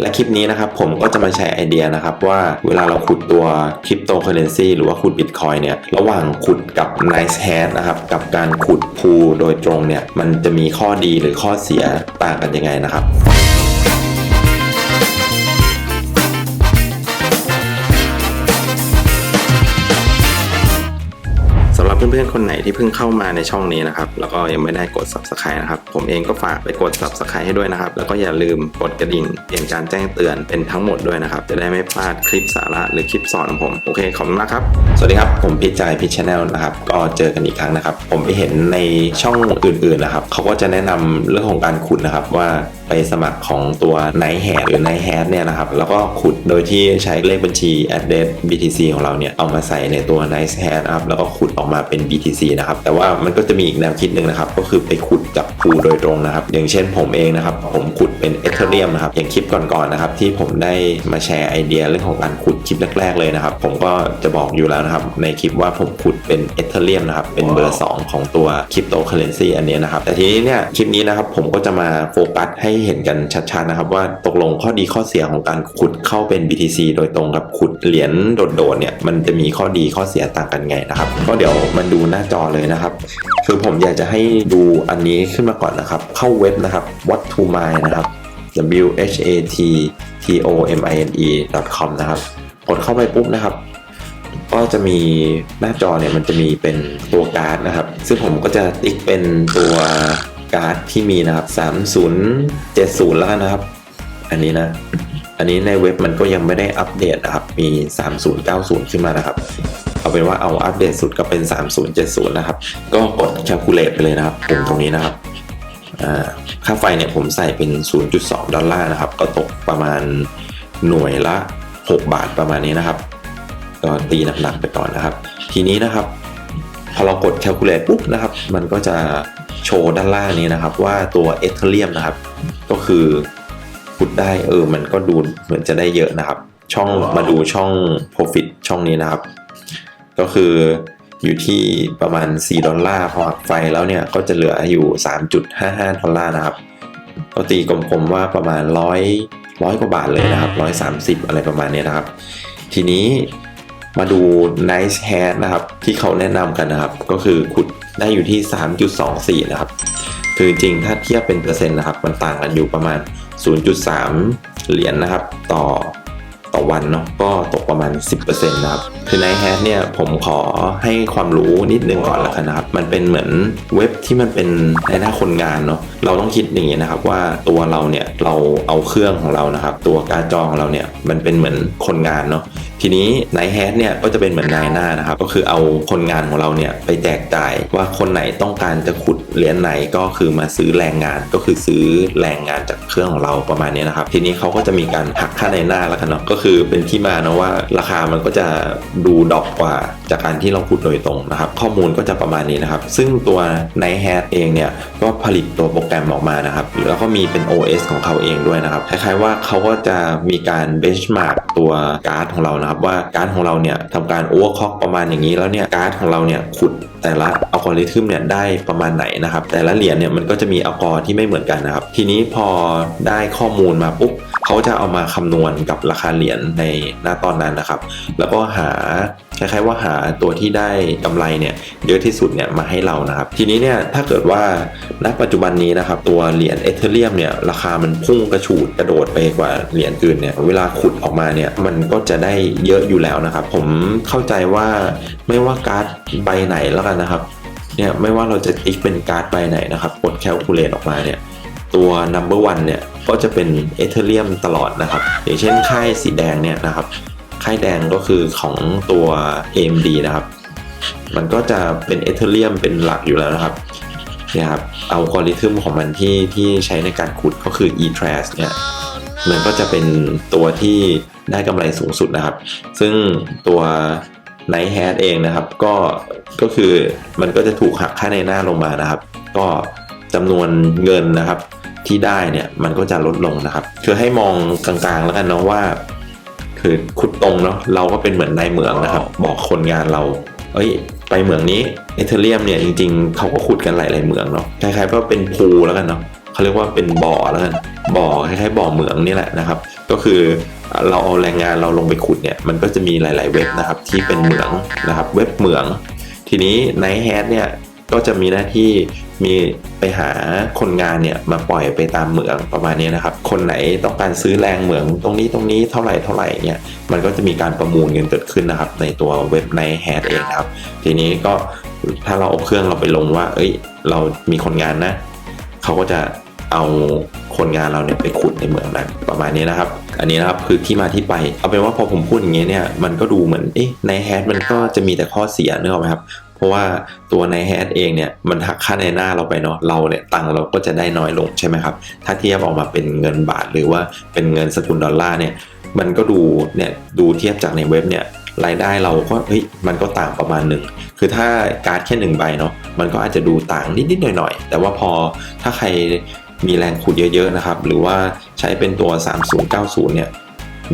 และคลิปนี้นะครับผมก็จะมาแชร์ไอเดียนะครับว่าเวลาเราขุดตัวคริปโตเคอเรนซีหรือว่าขุดบิตคอยเนี่ยระหว่างขุดกับ Nice Hash นะครับกับการขุดพูโดยตรงเนี่ยมันจะมีข้อดีหรือข้อเสียต่างกันยังไงนะครับ เพื่อนๆคนไหนที่เพิ่งเข้ามาในช่องนี้นะครับแล้วก็ยังไม่ได้กด subscribe นะครับผมเองก็ฝากไปกด subscribe ให้ด้วยนะครับแล้วก็อย่าลืมกดกระดิ่งเปลี่ยนการแจ้งเตือนเป็นทั้งหมดด้วยนะครับจะได้ไม่พลาดคลิปสาระหรือคลิปสอนของผมโอเคขอบคุณมากครับสวัสดีครับผมพิจายพิชแนลนะครับก็เจอกันอีกครั้งนะครับ ผมไปเห็นในช่องอื่นๆนะครับเขาก็จะแนะนำเรื่องของการขุดนะครับว่าไปสมัครของตัว Night Hash หรือ Night Hash เนี่ยนะครับแล้วก็ขุดโดยที่ใช้เลขบัญชี address BTC ของเราเนี่ยเอามาใส่ในตัว Nice Hash นะครับแล้วก็ขุดออกมาเป็น BTC นะครับ แต่ว่ามันก็จะมีอีกแนวคิดหนึ่งนะครับ ก็คือไปขุดกับพูโดยตรงนะครับ อย่างเช่นผมเองนะครับ ผมขุดเป็น Ethereum นะครับ อย่างคลิปก่อนๆนะครับ ที่ผมได้มาแชร์ไอเดียเรื่องของการขุดคลิปแรก ๆ เลยนะครับ ผมก็จะบอกอยู่แล้วนะครับ ในคลิปว่าผมขุดเป็น Ethereum นะครับ เป็นเบอร์ 2 ของตัว Cryptocurrency อันนี้นะครับ แต่ทีนี้เนี่ยคลิปนี้นะครับผมก็จะมาโฟกัสให้เห็นกันชัดๆนะครับว่าตกลงข้อดีข้อเสียของการขุดเข้าเป็น BTC โดยตรงกับขุดเหรียญโดดๆเนี่ยมันจะมีข้อดีข้อเสียต่างกันไงนะครับก็เดี๋ยวมันดูหน้าจอเลยนะครับ คือผมอยากจะให้ดูอันนี้ขึ้นมาก่อนนะครับ เข้าเว็บนะครับ what to mine นะครับ w h a t t o m i n e com นะครับกดเข้าไปปุ๊บนะครับ ก็จะมีหน้าจอเนี่ยมันจะมีเป็นตัวการ์ดนะครับ ซึ่งผมก็จะติ๊กเป็นตัวการ์ดที่มีนะครับ 3070 แล้วกันนะครับ อันนี้นะอันนี้ในเว็บมันก็ยังไม่ได้อัปเดตนะครับ มี 3090 ขึ้นมานะครับ เอาเป็นว่าเอาอัปเดตสุดก็เป็น 3070 นะครับ ก็กด calculate ไปเลยนะครับปุ่มตรงนี้นะครับค่าไฟเนี่ยผมใส่เป็น 0.2 ดอลลาร์นะครับ ก็ตกประมาณหน่วยละ 6 บาทประมาณนี้นะครับก็ตีหนักๆไปก่อนนะครับ ทีนี้นะครับ พอเรากด calculate ปุ๊บนะครับ มันก็จะโชว์ด้านล่างนี้นะครับ ว่าตัว Ethereum นะครับ ก็คือขุดได้เออมันก็ดูเหมือนจะได้เยอะนะครับ ช่องมาดูช่อง profit ช่องนี้นะครับ ก็คืออยู่ที่ประมาณ 4 ดอลลาร์พอหักไฟแล้วเนี่ยก็จะเหลืออยู่ 3.55 ดอลลาร์นะครับก็ตีกลมๆว่าประมาณ 100ร้อยกว่าบาทเลยนะครับ 130 อะไรประมาณนี้นะครับ ทีนี้มาดู Nice Hash นะครับ ที่เขาแนะนำกันนะครับ ก็คือขุดได้อยู่ที่ 3.24 นะครับ คือจริงๆถ้าเทียบเป็นเปอร์เซ็นต์นะครับ มันต่างกันอยู่ประมาณ 0.3 เหรียญนะครับ ต่อต่อวันเนาะก็ตก ประมาณ 10%นะครับคือในแฮชเนี่ยผมขอให้ความรู้นิดนึงก่อนละกันนะครับ มันเป็นเหมือนเว็บที่มันเป็นในหน้าคนงานเนาะเราต้องคิดอย่างนี้นะครับว่าตัวเราเนี่ยเราเอาเครื่องของเรานะครับ ตัวการจอของเราเนี่ยมันเป็นเหมือนคนงานเนาะทีนี้ในแฮชเนี่ยก็จะเป็นเหมือนนายหน้านะครับ ก็คือเอาคนงานของเราเนี่ยไปแจกจ่ายว่าคนไหนต้องการจะขุดเหรียญไหนก็คือมาซื้อแรงงานก็คือซื้อแรงงานจากเครื่องของเราประมาณนี้นะครับ ทีนี้เขาก็จะมีการหักค่าในหน้าแล้วกันเนาะก็คือเป็นที่มานะว่าราคามันก็จะดูดอกกว่าจากการที่เราขุดโดยตรงนะครับ ข้อมูลก็จะประมาณนี้นะครับ ซึ่งตัว Night Hat เองเนี่ยก็ผลิตตัวโปรแกรมออกมานะครับ แล้วก็มีเป็น OS ของเขาเองด้วยนะครับ คล้ายๆว่าเขาก็จะมีการ benchmark ตัวการ์ดของเรานะครับ ว่าการ์ดของเราเนี่ยทำการ overclock ประมาณอย่างนี้แล้วเนี่ยการ์ดของเราเนี่ยขุดแต่ละอัลกอริทึมเนี่ยได้ประมาณไหนนะครับ แต่ละเหรียญเนี่ยมันก็จะมีอัลกอที่ไม่เหมือนกันนะครับ ทีนี้พอได้ข้อมูลมาปุ๊บเขาจะเอามาคำนวณกับราคาเหรียญในหน้าตอนนั้นนะครับ แล้วก็หา คล้ายๆว่าหาตัวที่ได้กำไรเนี่ยเยอะที่สุดเนี่ยมาให้เรานะครับ ทีนี้เนี่ยถ้าเกิดว่าณปัจจุบันนี้นะครับตัวเหรียญเอเธเรียมเนี่ยราคามันพุ่งกระฉูดกระโดดไปกว่าเหรียญอื่นเนี่ยเวลาขุดออกมาเนี่ยมันก็จะได้เยอะอยู่แล้วนะครับ ผมเข้าใจว่าไม่ว่าการ์ดใบไหนแล้วกันนะครับเนี่ยไม่ว่าเราจะติ๊กเป็นการ์ดใบไหนนะครับกดแคลคูลเลตออกมาเนี่ยตัว number one เนี่ยก็จะเป็นเอเธเรียมตลอดนะครับ อย่างเช่นค่ายสีแดงเนี่ยนะครับ ค่ายแดงก็คือของตัว AMD นะครับ มันก็จะเป็นเอเธเรียมเป็นหลักอยู่แล้วนะครับเนี่ยครับเอากริทึมของมันที่ที่ใช้ในการขุดก็คือ e-trace เนี่ยมันก็จะเป็นตัวที่ได้กำไรสูงสุดนะครับ ซึ่งตัว Night Hat เองนะครับ ก็ก็คือมันก็จะถูกหักค่าในหน้าลงมานะครับ ก็จำนวนเงินนะครับที่ได้เนี่ยมันก็จะลดลงนะครับ คือให้มองกลางๆแล้วกันเนาะว่า คือขุดตรงเนาะเราก็เป็นเหมือนนายเหมืองนะครับ บอกคนงานเรา เอ้ย ไปเหมืองนี้เอเธเรียมเนี่ยจริงๆเขาก็ขุดกันหลายๆเหมืองเนาะคล้ายๆว่าเป็นพูลแล้วกันเนาะเขาเรียกว่าเป็นบ่อแล้วกันบ่อคล้ายๆบ่อเหมืองนี่แหละนะครับ ก็คือเราเอาแรงงานเราลงไปขุดเนี่ยมันก็จะมีหลาย ๆ เว็บนะครับที่เป็นเหมืองนะครับ เว็บเหมือง ทีนี้ไนแฮดเนี่ย ก็จะมีหน้าที่มีไปหาคนงานเนี่ยมาปล่อยไปตามเหมืองประมาณนี้นะครับ คนไหนต้องการซื้อแรงเหมืองตรงนี้ตรงนี้เท่าไหร่เท่าไหร่เนี่ยมันก็จะมีการประมูลเงินเกิดขึ้นนะครับ ในตัวเว็บไนแฮดเองครับ ทีนี้ก็ถ้าเราเอาเครื่องเราไปลงว่า เอ้ย เรามีคนงานนะเขาก็จะเอาคนงานเราเนี่ยไปขุดในเหมืองนั้นประมาณนี้นะครับ อันนี้นะครับคือที่มาที่ไป เอาเป็นว่าพอผมพูดอย่างเงี้ยเนี่ยมันก็ดูเหมือนเอ๊ะในแฮชมันก็จะมีแต่ข้อเสียเนออกไหมครับ เพราะว่าตัวในแฮชเองเนี่ยมันหักค่าในหน้าเราไปเนาะเราเนี่ยตังเราก็จะได้น้อยลงใช่ไหมครับ ถ้าเทียบออกมาเป็นเงินบาทหรือว่าเป็นเงินสกุลดอลลาร์เนี่ยมันก็ดูเนี่ยดูเทียบจากในเว็บเนี่ยรายได้เราก็เฮ้ยมันก็ต่างประมาณหนึ่งคือถ้าการ์ดแค่หนึ่งใบเนาะมันก็อาจจะดูต่างนิดๆหน่อยๆ แต่ว่าพอถ้าใครมีแรงขุดเยอะๆนะครับ หรือว่าใช้เป็นตัว 3090 เนี่ย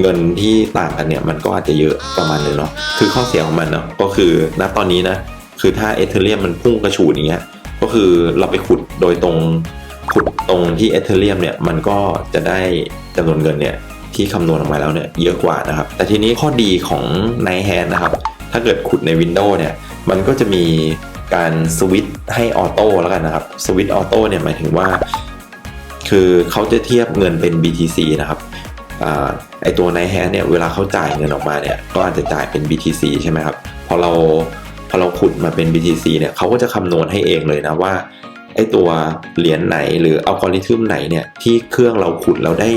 เงินที่ต่างกันเนี่ยมันก็อาจจะเยอะประมาณนึงเนาะคือข้อเสียของมันเนาะก็คือณตอนนี้นะ คือถ้าเอเธเรียมมันพุ่งกระฉูดอย่างเงี้ยก็คือเราไปขุดโดยตรงขุดตรงที่เอเธเรียมเนี่ยมันก็จะได้จำนวนเงินเนี่ยที่คำนวณออกมาแล้วเนี่ยเยอะกว่านะครับ แต่ทีนี้ข้อดีของ n i g h t Hand นะครับ ถ้าเกิดขุดใน Windows เนี่ยมันก็จะมีการสวิตช์ให้ออโต้แล้วกันนะครับสวิตช์ออโต้เนี่ยหมายถึงว่า คือเขาจะเทียบเงินเป็น BTC นะครับอไอตัว n i g h t Hand เนี่ยเวลาเขาจ่ายเงินออกมาเนี่ยก็อาจจะจ่ายเป็น BTC ใช่ไหมครับพอเรา อเราขุดมาเป็น BTC เนี่ยเขาก็จะคำนวณให้เองเลยนะว่าไอตัวเหรียญไหนหรืออัลกอริทึมไหนเนี่ยที่เครื่องเราขุดแล้วได้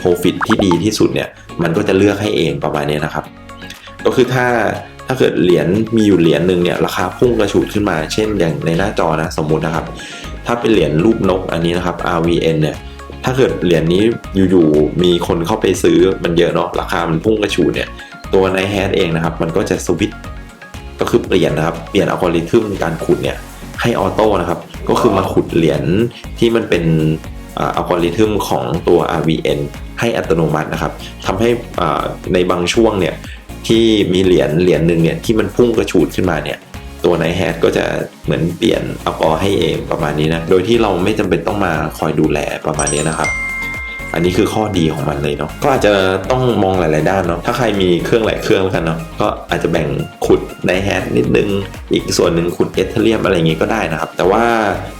profit ที่ดีที่สุดเนี่ยมันก็จะเลือกให้เองประมาณนี้นะครับ ก็คือถ้าถ้าเกิดเหรียญมีอยู่เหรียญหนึ่งเนี่ยราคาพุ่งกระฉูดขึ้นมา เช่นอย่างในหน้าจอนะสมมุตินะครับ ถ้าเป็นเหรียญรูปนกอันนี้นะครับ RVN เนี่ยถ้าเกิดเหรียญนี้อยู่ๆมีคนเข้าไปซื้อมันเยอะเนาะราคามันพุ่งกระฉูดเนี่ยตัวในแฮดเองนะครับ มันก็จะสวิต ก็คือเปลี่ยนนะครับ เปลี่ยนอัลกอริทึมการขุดเนี่ยให้ออโต้นะครับ ก็คือมาขุดเหรียญที่มันเป็นอัลกอริทึมของตัว RVN ให้อัตโนมัตินะครับทำให้ในบางช่วงเนี่ยที่มีเหรียญเหรียญหนึ่งเนี่ยที่มันพุ่งกระฉูดขึ้นมาเนี่ยตัวในแฮดก็จะเหมือนเปลี่ยนอัลกอให้เองประมาณนี้นะ โดยที่เราไม่จำเป็นต้องมาคอยดูแลประมาณนี้นะครับ อันนี้คือข้อดีของมันเลยเนาะก็อาจจะต้องมองหลาย ๆ ด้านเนาะถ้าใครมีเครื่องหลายเครื่องแล้วกันเนาะก็อาจจะแบ่งขุดในแฮดนิดนึง อีกส่วนหนึ่งขุดเอเธเรียมอะไรอย่างงี้ก็ได้นะครับ แต่ว่า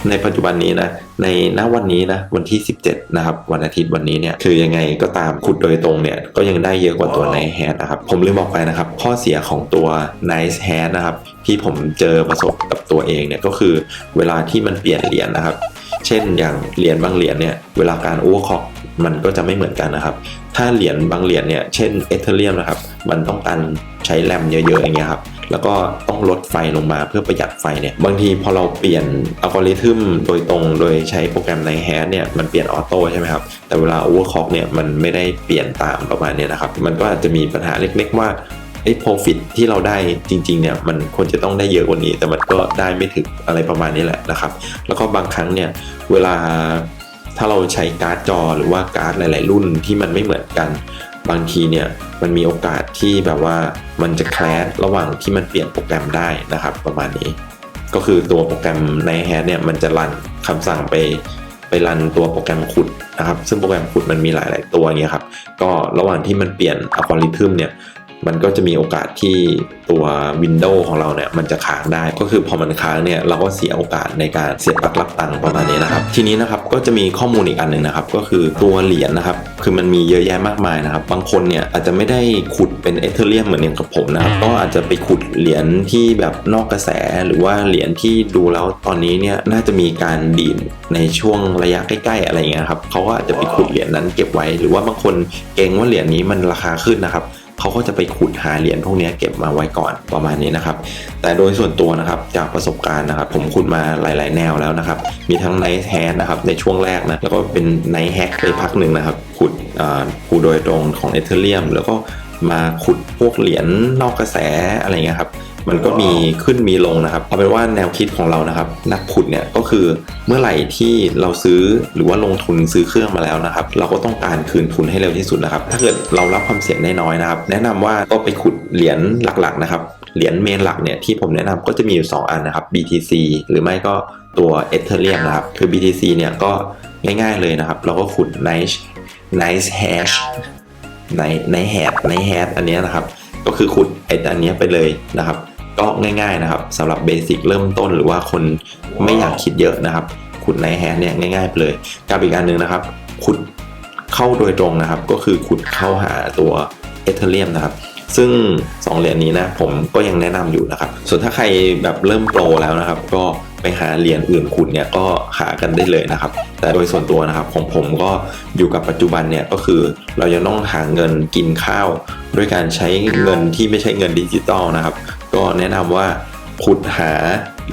ในปัจจุบันนี้นะในณวันนี้นะวันที่ 17 นะครับ วันอาทิตย์วันนี้เนี่ยคือยังไงก็ตามขุดโดยตรงเนี่ยก็ยังได้เยอะกว่าตัวในแฮดนะครับ ผมลืมบอกไปนะครับ ข้อเสียของตัว Nice Hand นะครับ ที่ผมเจอประสบกับตัวเองเนี่ยก็คือเวลาที่มันเปลี่ยนเหรียญนะครับ เช่นอย่างเหรียญบางเหรียญเนี่ยเวลาการโอเวอร์คล็อกมันก็จะไม่เหมือนกันนะครับ ถ้าเหรียญบางเหรียญเนี่ยเช่นเอเธเรียมนะครับ มันต้องการใช้แรมเยอะๆอย่างเงี้ยครับ แล้วก็ต้องลดไฟลงมาเพื่อประหยัดไฟเนี่ย บางทีพอเราเปลี่ยนอัลกอริทึมโดยตรงโดยใช้โปรแกรมในแฮชเนี่ย มันเปลี่ยนออโต้ใช่ไหมครับ แต่เวลาโอเวอร์คล็อกเนี่ยมันไม่ได้เปลี่ยนตามประมาณเนี้ยนะครับ มันก็อาจจะมีปัญหาเล็กๆว่า ไอ้ profit ที่เราได้จริงๆเนี่ยมันควรจะต้องได้เยอะกว่านี้ แต่มันก็ได้ไม่ถึงอะไรประมาณนี้แหละนะครับ แล้วก็บางครั้งเนี่ยเวลาถ้าเราใช้การ์ดจอหรือว่าการ์ดหลาย ๆ รุ่นที่มันไม่เหมือนกัน บางทีเนี่ยมันมีโอกาสที่แบบว่ามันจะแคลสระหว่างที่มันเปลี่ยนโปรแกรมได้นะครับ ประมาณนี้ ก็คือตัวโปรแกรมในแฮดเนี่ยมันจะรันคำสั่งไปไปรันตัวโปรแกรมขุดนะครับ ซึ่งโปรแกรมขุดมันมีหลาย ๆ ตัวเงี้ยครับ ก็ระหว่างที่มันเปลี่ยนอัลกอริทึมเนี่ย มันก็จะมีโอกาสที่ตัว Windows ของเราเนี่ยมันจะค้างได้ ก็คือพอมันค้างเนี่ยเราก็เสียโอกาสในการเสียบปลั๊กรับตังค์ประมาณนี้นะครับทีนี้นะครับก็จะมีข้อมูลอีกอันหนึ่งนะครับก็คือตัวเหรียญนะครับคือมันมีเยอะแยะมากมายนะครับบางคนเนี่ยอาจจะไม่ได้ขุดเป็นเอเธเรียมเหมือนอย่างกับผมนะครับก็อาจจะไปขุดเหรียญที่แบบนอกกระแส หรือว่าเหรียญที่ดูแล้วตอนนี้เนี่ยน่าจะมีการดีดในช่วงระยะใกล้ๆอะไรเงี้ยครับเขาก็อาจจะไปขุดเหรียญนั้นเก็บไว้ หรือว่าบางคนเกรงว่าเหรียญนี้มันราคาขึ้นนะครับ เขาก็จะไปขุดหาเหรียญพวกนี้เก็บมาไว้ก่อนประมาณนี้นะครับ แต่โดยส่วนตัวนะครับจากประสบการณ์นะครับ ผมขุดมาหลาย ๆ แนวแล้วนะครับ มีทั้งไนท์แฮนนะครับในช่วงแรกนะแล้วก็เป็นไนท์แฮกไปพักหนึ่งนะครับ ขุดคูโดยตรงของเอเธเรียมแล้วก็มาขุดพวกเหรียญนอกกระแสอะไรเงี้ยครับ มันก็มีขึ้นมีลงนะครับ เอาเป็นว่าแนวคิดของเรานะครับ นักขุดเนี่ยก็คือเมื่อไหร่ที่เราซื้อหรือว่าลงทุนซื้อเครื่องมาแล้วนะครับ เราก็ต้องการคืนทุนให้เร็วที่สุดนะครับ ถ้าเกิดเรารับความเสี่ยงได้น้อยนะครับ แนะนำว่าก็ไปขุดเหรียญหลักๆนะครับเหรียญเมนหลักเนี่ยที่ผมแนะนำก็จะมีอยู่ 2 อันนะครับ BTC หรือไม่ก็ตัว Ethereum นะครับ คือ BTC เนี่ยก็ง่ายๆเลยนะครับ เราก็ขุด Nice Nice Hash ในในแฮดในแฮดอันนี้นะครับ ก็คือขุดไอ้อันนี้ไปเลยนะครับ ก็ง่ายๆนะครับสำหรับเบสิกเริ่มต้นหรือว่าคนไม่อยากคิดเยอะนะครับ ขุดในแฮดเนี่ยง่ายๆไปเลยกับอีกอันหนึ่งนะครับ ขุดเข้าโดยตรงนะครับ ก็คือขุดเข้าหาตัวเอเธเรียมนะครับ ซึ่ง 2 เหรียญนี้นะผมก็ยังแนะนำอยู่นะครับ ส่วนถ้าใครแบบเริ่มโปรแล้วนะครับ ก็ไปหาเหรียญอื่นขุดเนี่ยก็หากันได้เลยนะครับ แต่โดยส่วนตัวนะครับของผมก็อยู่กับปัจจุบันเนี่ยก็คือเราจะต้องหาเงินกินข้าว ด้วยการใช้เงินที่ไม่ใช่เงินดิจิตอลนะครับ ก็แนะนำว่าขุดหา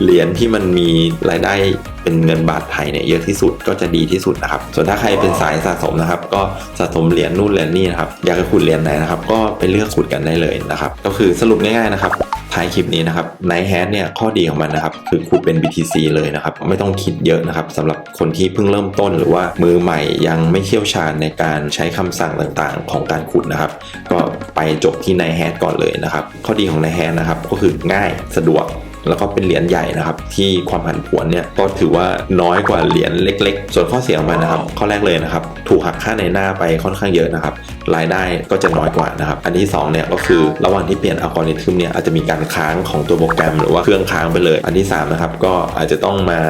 เหรียญที่มันมีรายได้เป็นเงินบาทไทยเนี่ยเยอะที่สุดก็จะดีที่สุดนะครับ ส่วนถ้าใครเป็นสายสะสมนะครับ ก็สะสมเหรียญนู่นเหรียญนี่นะครับอยากจะขุดเหรียญไหนนะครับ ก็ไปเลือกขุดกันได้เลยนะครับ ก็คือสรุปง่ายๆนะครับท้ายคลิปนี้นะครับไนแฮทเนี่ยข้อดีของมันนะครับคือขุดเป็น BTC เลยนะครับ ไม่ต้องคิดเยอะนะครับสำหรับคนที่เพิ่งเริ่มต้นหรือว่ามือใหม่ยังไม่เชี่ยวชาญในการใช้คำสั่งต่างๆ ของการขุดนะครับ ก็ไปจบที่ไนแฮทก่อนเลยนะครับ ข้อดีของไนแฮทนะครับก็คือง่ายสะดวก แล้วก็เป็นเหรียญใหญ่นะครับ ที่ความผันผวนเนี่ยก็ถือว่าน้อยกว่าเหรียญเล็ก ๆ ส่วนข้อเสียของมันนะครับ ข้อแรกเลยนะครับ ถูกหักค่าในหน้าไปค่อนข้างเยอะนะครับ รายได้ก็จะน้อยกว่านะครับ อันที่2เนี่ยก็คือระหว่างที่เปลี่ยนอัลกอริทึมเนี่ยอาจจะมีการค้างของตัวโปรแกรม หรือว่าเครื่องค้างไปเลย อันที่3นะครับก็อาจจะต้องมา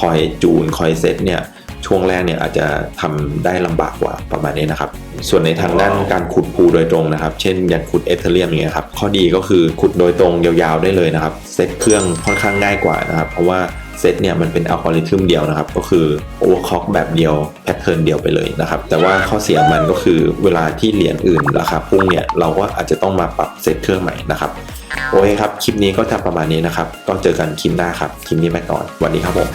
คอยจูนคอยเซตเนี่ย ช่วงแรกเนี่ยอาจจะทำได้ลำบากกว่าประมาณนี้นะครับ ส่วนในทางด้านการขุดภูโดยตรงนะครับ เช่นอย่างขุดเอเธเรียมอย่างเงี้ยครับ ข้อดีก็คือขุดโดยตรงยาวๆได้เลยนะครับ เซตเครื่องค่อนข้างง่ายกว่านะครับ เพราะว่าเซตเนี่ยมันเป็นอัลกอริทึมเดียวนะครับ ก็คือโอเวอร์คล็อกแบบเดียวแพทเทิร์นเดียวไปเลยนะครับ แต่ว่าข้อเสียมันก็คือเวลาที่เหรียญอื่นราคาพุ่งเนี่ยเราก็อาจจะต้องมาปรับเซตเครื่องใหม่นะครับ โอเคครับ คลิปนี้ก็จะประมาณนี้นะครับ ก็เจอกันคลิปหน้าครับ คลิปนี้ไปก่อนสวัสดีครับผม